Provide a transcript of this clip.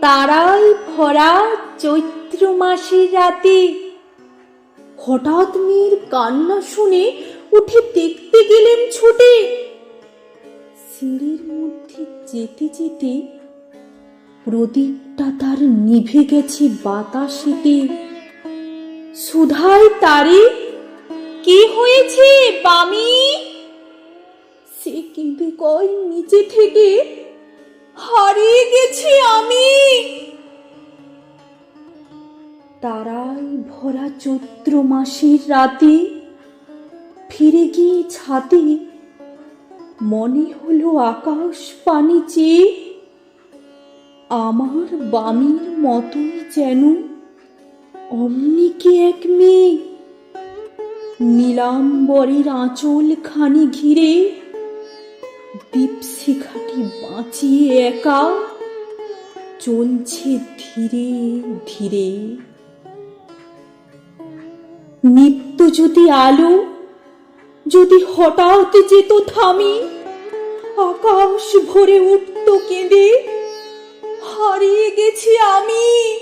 তারাই ভরা চৈত্র মাসের রাতে। হঠাৎ মেয়ের কান্না শুনে উঠে দেখতে গেলেন ছুটে। সিঁড়ির মধ্যে যেতে যেতে প্রদীপটা তার নিভে গেছে বাতাসেতে। সুধাই তারে, কি হয়েছে বামি? সে কেঁদে কয় নিচে থেকে হারিয়ে গেছি আমি। তারাই ভরা চৈত্র মাসের রাতে ফিরে গিয়ে ছাদে মনে হলো আকাশ পানি চেয়ে আমার বামির মতোই যেন অমনিকে এক মেয়ে নীলাম্বরের আঁচল খানি ঘিরে একা চলছে ধীরে ধীরে। নিত্য যদি আলো, যদি হঠাৎ যেত থামি, আকাশ ভরে উঠত কেঁদে, হারিয়ে গেছি আমি।